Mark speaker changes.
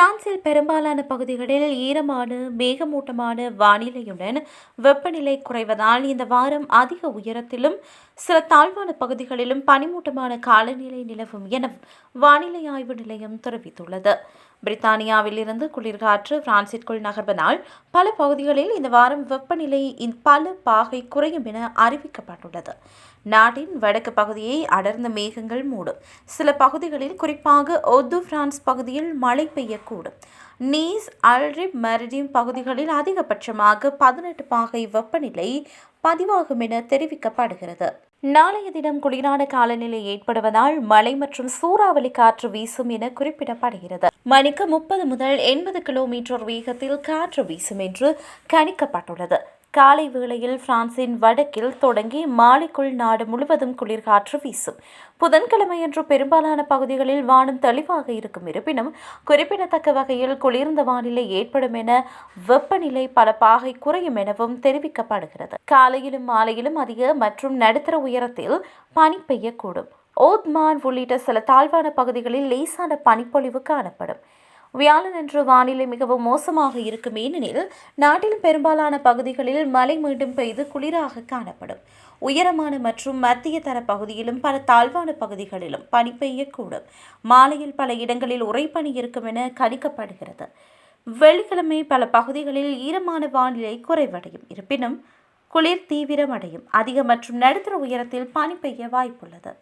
Speaker 1: பிரான்சில் பெரும்பாலான பகுதிகளில் ஈரமான மேகமூட்டமான வானிலையுடன் வெப்பநிலை குறைவதால் இந்த வாரம் அதிக உயரத்திலும் சில தாழ்வான பகுதிகளிலும் பனிமூட்டமான காலநிலை நிலவும் என வானிலை ஆய்வு நிலையம் தெரிவித்துள்ளது. பிரித்தானியாவிலிருந்து குளிர்காற்று பிரான்சிற்குள் நகர்வதால் பல பகுதிகளில் இந்த வாரம் வெப்பநிலை பல பாகை குறையும் என அறிவிக்கப்பட்டுள்ளது. நாட்டின் வடக்கு பகுதியை அடர்ந்த மேகங்கள் மூடும். சில பகுதிகளில் குறிப்பாக ஒது பிரான்ஸ் பகுதியில் மழை பெய்யக்கூடும். நீஸ் அல்ரிப் மெரிடிம் பகுதிகளில் அதிகபட்சமாக பதினெட்டு பாகை வெப்பநிலை பதிவாகும் என தெரிவிக்கப்படுகிறது. நாளைய தினம் குளிரான காலநிலை ஏற்படுவதால் மழை மற்றும் சூறாவளி காற்று வீசும் என குறிப்பிடப்படுகிறது. மணிக்கு முப்பது முதல் எண்பது கிலோமீட்டர் வேகத்தில் காற்று வீசும் என்று கணிக்கப்பட்டுள்ளது. காலை வேளையில் பிரான்சின் வடக்கில் தொடங்கி மாலைக்குள் நாடு முழுவதும் குளிர்காற்று வீசும். புதன்கிழமையன்று பெரும்பாலான பகுதிகளில் வானம் தெளிவாக இருக்கும் இருப்பினும் குறிப்பிடத்தக்க வகையில் குளிர்ந்த வானிலை ஏற்படும் என வெப்பநிலை பல பாகை குறையும் எனவும் தெரிவிக்கப்படுகிறது. காலையிலும் மாலையிலும் அதிக மற்றும் நடுத்தர உயரத்தில் பனி பெய்யக்கூடும். ஓத்மான் உள்ளிட்ட சில தாழ்வான பகுதிகளில் லேசான பனிப்பொழிவு காணப்படும். வியாழனன்று வானிலை மிகவும் மோசமாக இருக்கும். ஏனெனில் நாட்டின் பெரும்பாலான பகுதிகளில் மழை மீண்டும் பெய்து குளிராக காணப்படும். உயரமான மற்றும் மத்திய தர பகுதியிலும் பல தாழ்வான பகுதிகளிலும் பனி பெய்யக்கூடும். மாலையில் பல இடங்களில் உறைபனி இருக்கும் என கணிக்கப்படுகிறது. வெள்ளிக்கிழமை பல பகுதிகளில் ஈரமான வானிலை குறைவடையும். இருப்பினும் குளிர் தீவிரமடையும். அதிக மற்றும் நடுத்தர உயரத்தில் பனி பெய்ய வாய்ப்புள்ளது.